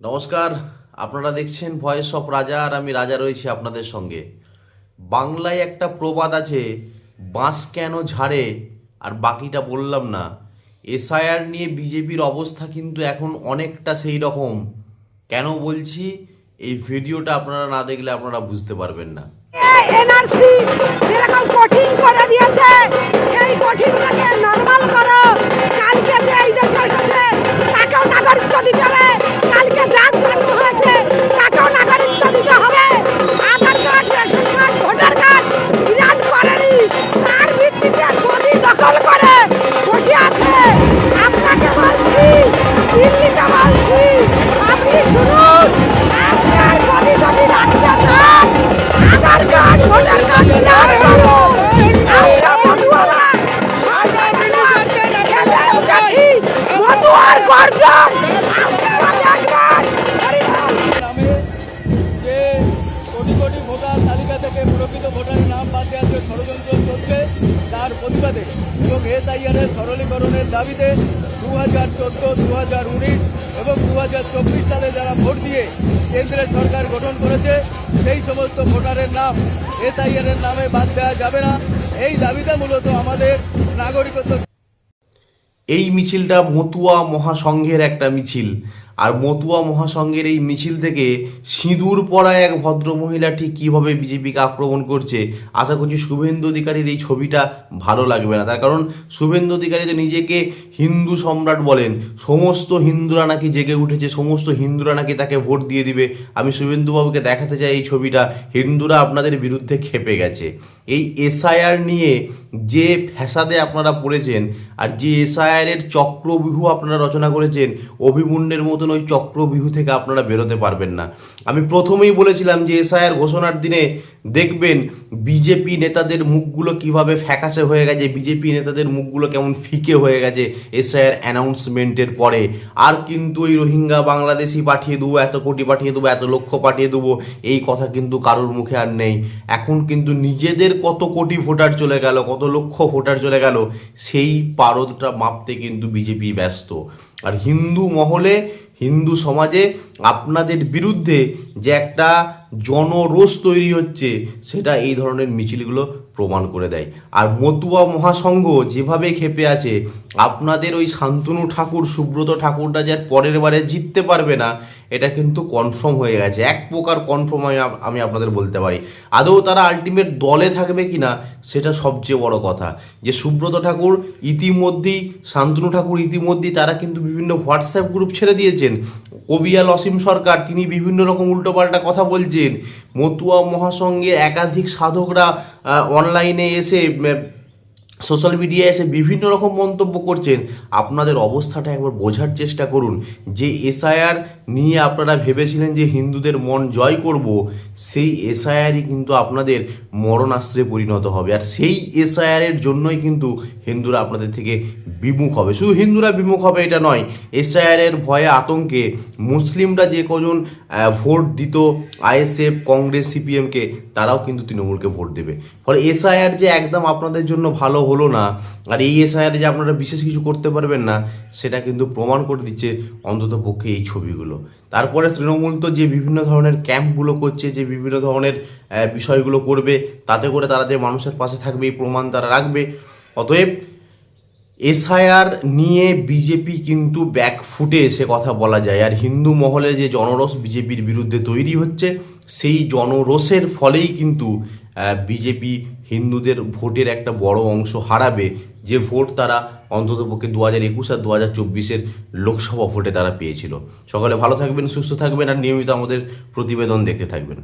নমস্কার, আপনারা দেখছেন ভয়েস অফ রাজা আর আমি রাজা রয়েছি আপনাদের সঙ্গে। বাংলায় একটা প্রবাদ আছে, বাঁশ কেন ঝাড়ে? আর বাকিটা বললাম না। এসআইআর নিয়ে বিজেপির অবস্থা কিন্তু এখন অনেকটা সেই রকম। কেন বলছি? এই ভিডিওটা আপনারা না দেখলে আপনারা বুঝতে পারবেন না। এনআরসি যেরকম কঠিন করে দিয়েছে, সেই মধুয়ার গর্জন কোটি কোটি ভোটার তালিকা থেকে প্রকৃত ভোটারের নাম বাদ দেওয়ার যে ষড়যন্ত্র চলছে তার প্রতিবাদে এবং এসআইআরের সরলীকরণের দাবিতে দু হাজার চোদ্দ দু হাজার উনিশ এবং দু হাজার চব্বিশ সালে যারা ভোট দিয়ে কেন্দ্রের সরকার গঠন করেছে, সেই সমস্ত ভোটারের নাম এসআইআরের নামে বাদ দেওয়া যাবে না। এই দাবিটা মূলত আমাদের নাগরিকত্ব এই মিছিলটা মতুয়া মহাসংঘের একটা মিছিল। আর মতুয়া মহাসংঘের এই মিছিল থেকে সিঁদুর পরা এক ভদ্রমহিলা ঠিক কীভাবে বিজেপিকে আক্রমণ করছে, আশা করছি শুভেন্দু অধিকারীর এই ছবিটা ভালো লাগবে না। তার কারণ শুভেন্দু অধিকারী যে নিজেকে হিন্দু সম্রাট বলেন, সমস্ত হিন্দুরা নাকি জেগে উঠেছে, সমস্ত হিন্দুরা নাকি তাকে ভোট দিয়ে দিবে। আমি শুভেন্দুবাবুকে দেখাতে চাই এই ছবিটা, হিন্দুরা আপনাদের বিরুদ্ধে খেপে গেছে। এই এসআইআর নিয়ে যে ফ্যাসাদে আপনারা পড়েছেন আর যে এসআইআরের চক্রবিহু আপনারা রচনা করেছেন অভিমুন্যের মতন ওই চক্রবিহু থেকে আপনারা বেরোতে পারবেন না। আমি প্রথমেই বলেছিলাম যে এসআইআর ঘোষণার দিনে দেখবেন বিজেপি নেতাদের মুখগুলো কীভাবে ফ্যাকাসে হয়ে গেছে, বিজেপি নেতাদের মুখগুলো কেমন ফিকে হয়ে গেছে এসআইআর অ্যানাউন্সমেন্টের পরে। আর কিন্তু ওই রোহিঙ্গা বাংলাদেশি পাঠিয়ে দেবো, এত কোটি পাঠিয়ে দেবো, এত লক্ষ পাঠিয়ে দেবো, এই কথা কিন্তু কারোর মুখে আর নেই। এখন কিন্তু নিজেদের কত কোটি ভোটার চলে গেল, কত লক্ষ ভোটার চলে গেল, সেই পারদটা মাপতে কিন্তু বিজেপি ব্যস্ত। আর হিন্দু মহলে, হিন্দু সমাজে আপনাদের বিরুদ্ধে যে একটা জনরোষ তৈরি হচ্ছে, সেটা এই ধরনের মিছিলগুলো প্রমাণ করে দেয়। আর মতুয়া মহাসংঘ যেভাবে খেপে আছে, আপনাদের ওই শান্তনু ঠাকুর, সুব্রত ঠাকুরটা যে পরের বারে জিততে পারবে না, এটা কিন্তু কনফার্ম হয়ে গেছে। এক প্রকার কনফার্ম আমি আমি আপনাদের বলতে পারি। আদৌ তারা আলটিমেট দলে থাকবে কি না সেটা সবচেয়ে বড় কথা। যে সুব্রত ঠাকুর ইতিমধ্যেই, শান্তনু ঠাকুর ইতিমধ্যেই তারা কিন্তু বিভিন্ন হোয়াটসঅ্যাপ গ্রুপ ছেড়ে দিয়েছেন। কবিয়াল অসীম সরকার, তিনি বিভিন্ন রকম উল্টোপাল্টা কথা বলছেন। মতুয়া মহাসংঘের একাধিক সাধকরা অনলাইনে এসে সোশ্যাল মিডিয়ায় এসে বিভিন্ন রকম মন্তব্য করছেন। আপনাদের অবস্থাটা একবার বোঝার চেষ্টা করুন। যে এসআইআর নিয়ে আপনারা ভেবেছিলেন যে হিন্দুদের মন জয় করব, সেই এসআইআরই কিন্তু আপনাদের মরণাস্ত্রে পরিণত হবে। আর সেই এসআইআরের জন্যই কিন্তু হিন্দুরা আপনাদের থেকে বিমুখ হবে। শুধু হিন্দুরা বিমুখ হবে এটা নয় এসআইআরের ভয়ে আতঙ্কে মুসলিমরা যে কজন ভোট দিত আইএসএফ কংগ্রেস সিপিএমকে তারাও কিন্তু তৃণমূলকে ভোট দেবে। ফলে এসআইআর যে একদম আপনাদের জন্য ভালো হলো না। আর এই এসআইআর যে আপনারা বিশেষ কিছু করতে পারবেন না, সেটা কিন্তু প্রমাণ করে দিচ্ছে অন্তত পক্ষে এই ছবিগুলো। তারপরে তৃণমূল তো যে বিভিন্ন ধরনের ক্যাম্পগুলো করছে, যে বিভিন্ন ধরনের বিষয়গুলো করবে, তাতে করে তারা যে মানুষের পাশে থাকবে, এই প্রমাণ তারা রাখবে। অতএব এসআইআর নিয়ে বিজেপি কিন্তু ব্যাকফুটে এসে কথা বলা যায়। আর হিন্দু মহলে যে জনরস বিজেপির বিরুদ্ধে তৈরি হচ্ছে, সেই জনরোষের ফলেই কিন্তু বিজেপি হিন্দুদের ভোটের একটা বড় অংশ হারাবে, যে ভোট তারা অন্ততপক্ষে দু হাজার একুশ আর দু হাজার চব্বিশের লোকসভা ভোটে তারা পেয়েছিল। সকালে ভালো থাকবেন, সুস্থ থাকবেন, আর নিয়মিত আমাদের প্রতিবেদন দেখতে থাকবেন।